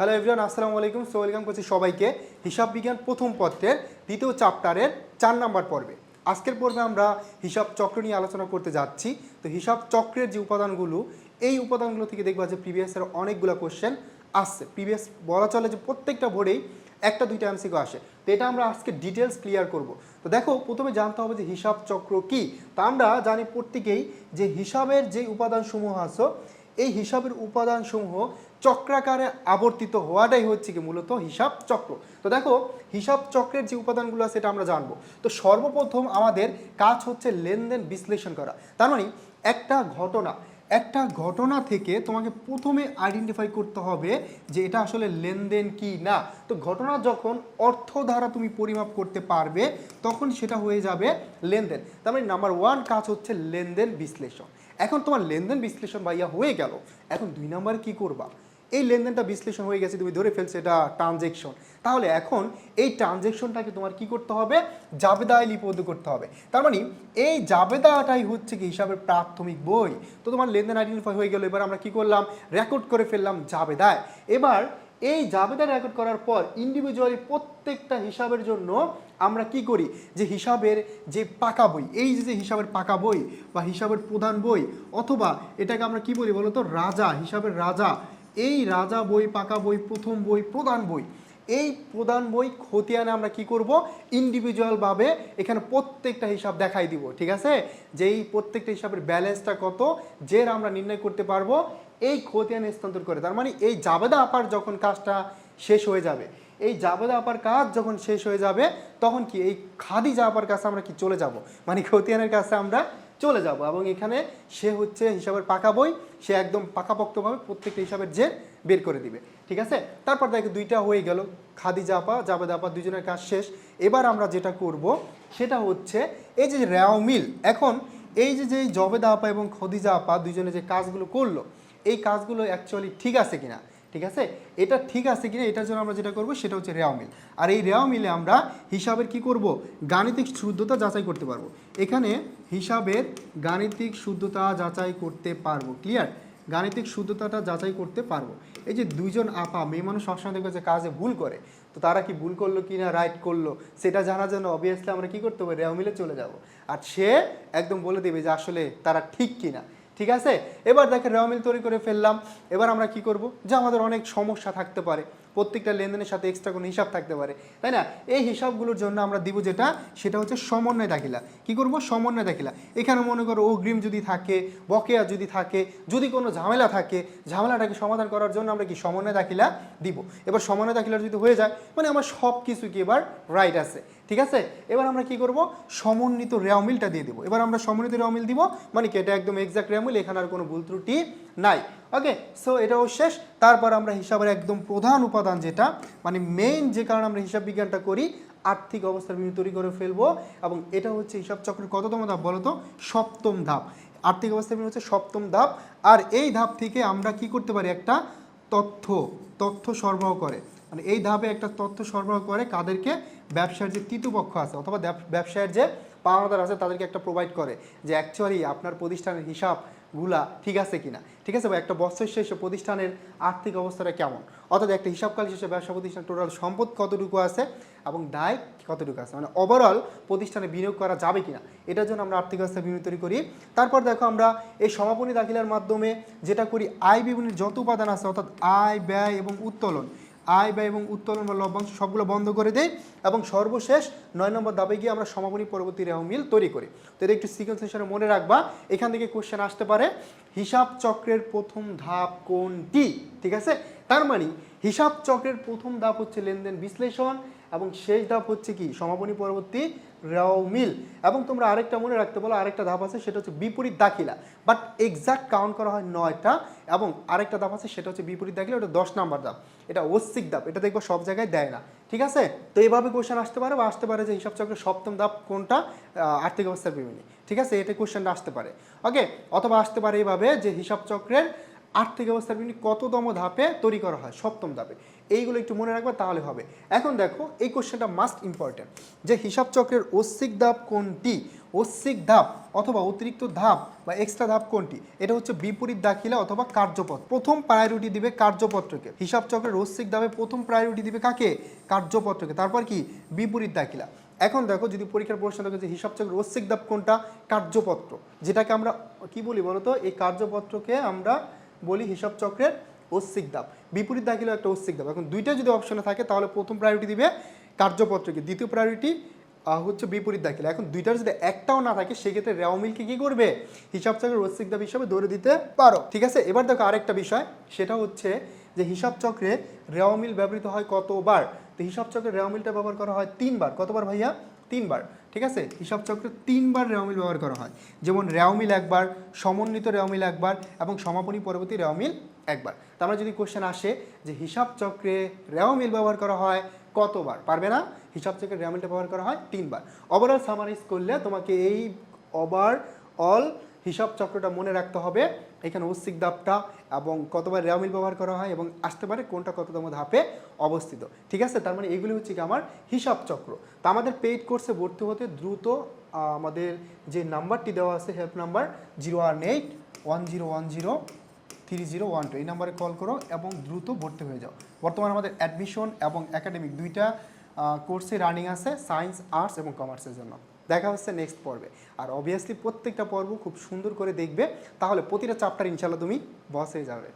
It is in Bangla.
হ্যালো এভরিওয়ান আসসালামু আলাইকুম। সো ওয়েলকাম করছি সবাইকে হিসাব বিজ্ঞান প্রথম পত্রের দ্বিতীয় চ্যাপ্টারের চার নাম্বার পর্বে। আজকের পর্বে আমরা হিসাব চক্র নিয়ে আলোচনা করতে যাচ্ছি। তো, হিসাব চক্রের যে উপাদানগুলো, এই উপাদানগুলো থেকে দেখবা যে প্রিভিয়াসের অনেকগুলো কোশ্চেন আসছে। প্রিভিয়াস বলা চলে যে প্রত্যেকটা ভোরেই একটা দুইটা এমসিকিউ আসে। তো, এটা আমরা আজকে ডিটেলস ক্লিয়ার করব। তো, দেখো, প্রথমে জানতে হবে যে হিসাব চক্র কি। তা, আমরা জানি প্রত্যেকেই যে হিসাবের যে উপাদানসমূহ আছে, এই হিসাবের উপাদানসমূহ চক্রাকারে আবর্তিত হওয়াটাই হচ্ছে কি মূলত হিসাব চক্র। তো দেখো, হিসাব চক্রের যে উপাদানগুলো আছে সেটা আমরা জানব। তো সর্বপ্রথম আমাদের কাজ হচ্ছে লেনদেন বিশ্লেষণ করা। তার মানে একটা ঘটনা একটা ঘটনা থেকে তোমাকে প্রথমে আইডেন্টিফাই করতে হবে যে এটা আসলে লেনদেন কি না। তো ঘটনা যখন অর্থ দ্বারা তুমি পরিমাপ করতে পারবে, তখন সেটা হয়ে যাবে লেনদেন। তার মানে নাম্বার ওয়ান কাজ হচ্ছে লেনদেন বিশ্লেষণ। এখন তোমার লেনদেন বিশ্লেষণ ভাইয়া হয়ে গেল। এখন দুই নাম্বার কি করবা? এই লেনদেনটা বিশ্লেষণ হয়ে গেছে, তুমি ধরে ফেলছো এটা ট্রানজেকশন তাহলে এখন এই ট্রানজেকশনটাকে তোমার কি করতে হবে? জাবেদায় লিপিবদ্ধ করতে হবে। তার মানে এই জাবেদাটাই হচ্ছে কি হিসাবের প্রাথমিক বই। তো তোমার লেনদেন আইডেন্টিফাই হয়ে গেল, এবার আমরা কি করলাম? রেকর্ড করে ফেললাম জাবেদায়। এবার এই জাবেদা রেকর্ড করার পর ইন্ডিভিজুয়ালি প্রত্যেকটা হিসাবের জন্য আমরা কি করি? যে হিসাবের যে পাকা বই, এই যে হিসাবের পাকা বই বা হিসাবের প্রধান বই, অথবা এটাকে আমরা কি বলি বলতো? রাজা, হিসাবের রাজা। এই রাজা বই, পাকা বই, প্রথম বই, প্রধান বই, এই প্রধান বই খতিয়ানে আমরা কি করব? ইন্ডিভিজুয়ালভাবে এখানে প্রত্যেকটা হিসাব দেখাই দিব, ঠিক আছে? যে এই প্রত্যেকটা হিসাবের ব্যালেন্সটা কত জের আমরা নির্ণয় করতে পারব, এই খতিয়ানে স্থানান্তর করে। তার মানে এই জাবেদা আপার যখন কাজটা শেষ হয়ে যাবে, এই জাবেদা আপার কাজ যখন শেষ হয়ে যাবে, তখন কি এই খাদি আপার কাছে আমরা কি চলে যাব? মানে খতিয়ানের কাছে আমরা চলে যাব। এবং এখানে সে হচ্ছে হিসাবের পাকা বই, সে একদম পাকাপোক্তভাবে প্রত্যেকটা হিসাবের যে বের করে দিবে। ঠিক আছে? তারপর দেখো দুইটা হয়ে গেল। খাদি জাপা জাবেদ আপা দুজনের কাজ শেষ। এবার আমরা যেটা করব, সেটা হচ্ছে এই যে র্যাও মিল, এখন এই যে যে জবেদা আপা এবং খদিজা আপা দুজনে যে কাজগুলো করল, এই কাজগুলো অ্যাকচুয়ালি ঠিক আছে কিনা? ঠিক আছে? এটা ঠিক আছে কিনা, এটার জন্য আমরা যেটা করব সেটা হচ্ছে রেওয়া মিল। আর এই রেওয়া মিলে আমরা হিসাবের কি করব? গাণিতিক শুদ্ধতা যাচাই করতে পারব। এখানে হিসাবের গাণিতিক শুদ্ধতা যাচাই করতে পারব। ক্লিয়ার গাণিতিক শুদ্ধতাটা যাচাই করতে পারব। এই যে দুইজন আপা, মেয়ে মানুষ সবসময় দেখবে যে কাজে ভুল করে। তো তারা কি ভুল করল কি না রাইট করল, সেটা জানার জন্য অবভিয়াসলি আমরা কি করতে হবে? রেওয়া মিলে চলে যাব। আর সে একদম বলে দেবে যে আসলে তারা ঠিক কিনা। ঠিক আছে? এবার দেখে রেওয়ামিল তৈরি করে ফেললাম। এবার আমরা কি করব? যে আমাদের অনেক সমস্যা থাকতে পারে। প্রত্যেকটা লেনদেনের সাথে এক্সট্রা কোনো হিসাব থাকতে পারে, তাই না? এই হিসাবগুলোর জন্য আমরা দিব যেটা, সেটা হচ্ছে সমন্বয় দাখিলা। কি করব? সমন্বয় দাখিলা। এখানে মনে করো অগ্রিম যদি থাকে, বকেয়া যদি থাকে, যদি কোনো ঝামেলা থাকে, ঝামেলাটাকে সমাধান করার জন্য আমরা কি সমন্বয় দাখিলা দিব। এবার সমন্বয় দাখিলা যদি হয়ে যায় মানে আমার সব কিছু কি এবার রাইট আছে, ঠিক আছে? এবার আমরা কি করব? সমন্বিত রেওমিলটা দিয়ে দেবো। এবার আমরা সমন্বিত রেওমিল দিব মানে কি এটা একদম এক্সাক্ট রেওমিল এখানে আর কোনো ভুল ত্রুটি নাই। ওকে সো এটাও শেষ। তারপর আমরা হিসাবের একদম প্রধান উপাদান যেটা মানে মেইন যে কারণে আমরা হিসাব বিজ্ঞানটা করি, আর্থিক অবস্থার বিভিন্ন তৈরি করে ফেলব। এবং এটা হচ্ছে হিসাব চক্রের কততম ধাপ বলো তো? সপ্তম ধাপ। আর্থিক অবস্থার বিন্দু হচ্ছে সপ্তম ধাপ। আর এই ধাপ থেকে আমরা কি করতে পারি? একটা তথ্য তথ্য সরবরাহ করে। মানে এই ধাপে একটা তথ্য সরবরাহ করে কাদেরকে? ব্যবসার যে তৃতীয় পক্ষ আছে, অথবা ব্যবসায়ের যে পাওনাদার আছে, তাদেরকে একটা প্রোভাইড করে যে অ্যাকচুয়ালি আপনার প্রতিষ্ঠানের হিসাবগুলা ঠিক আছে কিনা। ঠিক আছে বা একটা বছর শেষে প্রতিষ্ঠানের আর্থিক অবস্থাটা কেমন? অর্থাৎ একটা হিসাবকাল শেষে ব্যবসা প্রতিষ্ঠান টোটাল সম্পদ কতটুকু আছে এবং দায় কতটুকু আছে? মানে ওভারঅল প্রতিষ্ঠানে বিনিয়োগ করা যাবে কিনা? এটার জন্য আমরা আর্থিক অবস্থা বিনিয়োগ তৈরি করি। তারপর দেখো আমরা এই সমাপনী দাখিলার মাধ্যমে যেটা করি আয় বিবরণীর যত উপাদান আছে, অর্থাৎ আয়, ব্যয় এবং উত্তোলন আয়, ব্যয় এবং উত্তোলন বা লভ্যাংশ সবগুলো বন্ধ করে দেয় এবং সর্বশেষ নয় নম্বর দাবে গিয়ে আমরা সমাপনী পরবর্তী রেহ মিল তৈরি করি। তো এটা একটু সিকোয়েন্স হিসাবে মনে রাখবা, এখান থেকে কোশ্চেন আসতে পারে, হিসাব চক্রের প্রথম ধাপ কোনটি? ঠিক আছে? তার মানে হিসাব চক্রের প্রথম ধাপ হচ্ছে লেনদেন বিশ্লেষণ এবং শেষ ধাপ হচ্ছে কি? সমাপনী পরবর্তী রেও মিল। এবং তোমরা আরেকটা মনে রাখতে বলো আরেকটা ধাপ আছে, সেটা হচ্ছে বিপরীত দাখিলা। বাট এক্সাক্ট কাউন্ট করা হয় নয়টা এবং আরেকটা ধাপ আছে, সেটা হচ্ছে বিপরীত দাখিলা, ওটা দশ নাম্বার ধাপ। এটা ঐচ্ছিক ধাপ, এটা দেখব সব জায়গায় দেয় না। ঠিক আছে? তো এইভাবে কোশ্চেন আসতে পারে বা আসতে পারে যে হিসাব চক্রের সপ্তম ধাপ কোনটা? আর্থিক অবস্থার বিভিন্ন ঠিক আছে? এটা কোশ্চেনটা আসতে পারে। ওকে অথবা আসতে পারে এইভাবে যে হিসাব চক্রের আর্থিক অবস্থার বিভিন্ন কততম ধাপে তৈরি করা হয়, সপ্তম ধাপে। এইগুলো একটু মনে রাখবে, তাহলে হবে। এখন দেখো, এই কোশ্চেনটা মাস্ট ইম্পর্টেন্ট যে হিসাব চক্রের ঐচ্ছিক ধাপ কোনটি? ঐচ্ছিক ধাপ অথবা অতিরিক্ত ধাপ বা এক্সট্রা ধাপ কোনটি? এটা হচ্ছে বিপরীত দাখিলা অথবা কার্যপথ। প্রথম প্রায়োরিটি দিবে কার্যপত্রকে। হিসাব চক্রের ঐচ্ছিক ধাপে প্রথম প্রায়োরিটি দিবে কাকে? কার্যপত্রকে। তারপর কি? বিপরীত দাখিলা। এখন দেখো, যদি পরীক্ষার প্রশ্ন দেখো যে হিসাব চক্রের ঐচ্ছিক ধাপ কোনটা? কার্যপত্র। যেটাকে আমরা কি বলি বলতো? এই কার্যপত্রকে আমরা বলি হিসাব চক্রের ঐচ্ছিক ধাপ বিপরীত দাখিলা একটা ঐচ্ছিক ধাপ এখন দুইটা যদি অপশনে থাকে, তাহলে প্রথম প্রায়োরিটি দিবে কার্যপত্রকে। দ্বিতীয় প্রায়োরিটি হচ্ছে বিপরীত দাখিলা এখন দুইটার যদি একটাও না থাকে, সেক্ষেত্রে রেওমিলকে কী করবে? হিসাব চক্রের ঐচ্ছিক ধাপ হিসাবে ধরে দিতে পারো। ঠিক আছে? এবার দেখো আরেকটা বিষয়, সেটা হচ্ছে যে হিসাব চক্রে রেওমিল ব্যবহৃত হয় কতবার? তো হিসাব চক্রে রেওমিলটা ব্যবহার করা হয় তিনবার। কতবার ভাইয়া? তিনবার। ঠিক আছে? হিসাব চক্রে তিনবার রেওমিল ব্যবহার করা হয়। যেমন রেওমিল একবার, সমন্বিত রেওমিল একবার এবং সমাপনী পরবর্তী রেওমিল একবার। তারপরে যদি কোশ্চেন আসে যে হিসাব চক্রে রেওমিল ব্যবহার করা হয় কতবার? পারবে না? হিসাব চক্রে রেওমিলটা ব্যবহার করা হয় তিনবার। ওভারঅল সামারাইজ করলে তোমাকে এই ওভার অল হিসাব চক্রটা মনে রাখতে হবে। এখানে ঐচ্ছিক ধাপটা এবং কতবার রেওমিল ব্যবহার করা হয় এবং আসতে পারে কোনটা কততম ধাপে অবস্থিত। ঠিক আছে? তার মানে এগুলি হচ্ছে কি আমার হিসাব চক্র। তা আমাদের পেইড কোর্সে ভর্তি হতে দ্রুত আমাদের যে নাম্বারটি দেওয়া আছে help number zero one eight one zero one zero three zero one two এই নাম্বারে কল করো এবং দ্রুত ভর্তি হয়ে যাও। বর্তমানে আমাদের অ্যাডমিশন এবং একাডেমিক দুইটা কোর্সে রানিং আছে সায়েন্স আর্টস এবং কমার্সের জন্য। দেখা হচ্ছে নেক্সট পর্বে। আর অবভিয়াসলি প্রত্যেকটা পর্ব খুব সুন্দর করে দেখবে, তাহলে প্রতিটা চ্যাপ্টার ইনশাল্লাহ তুমি বস হয়ে যাবে।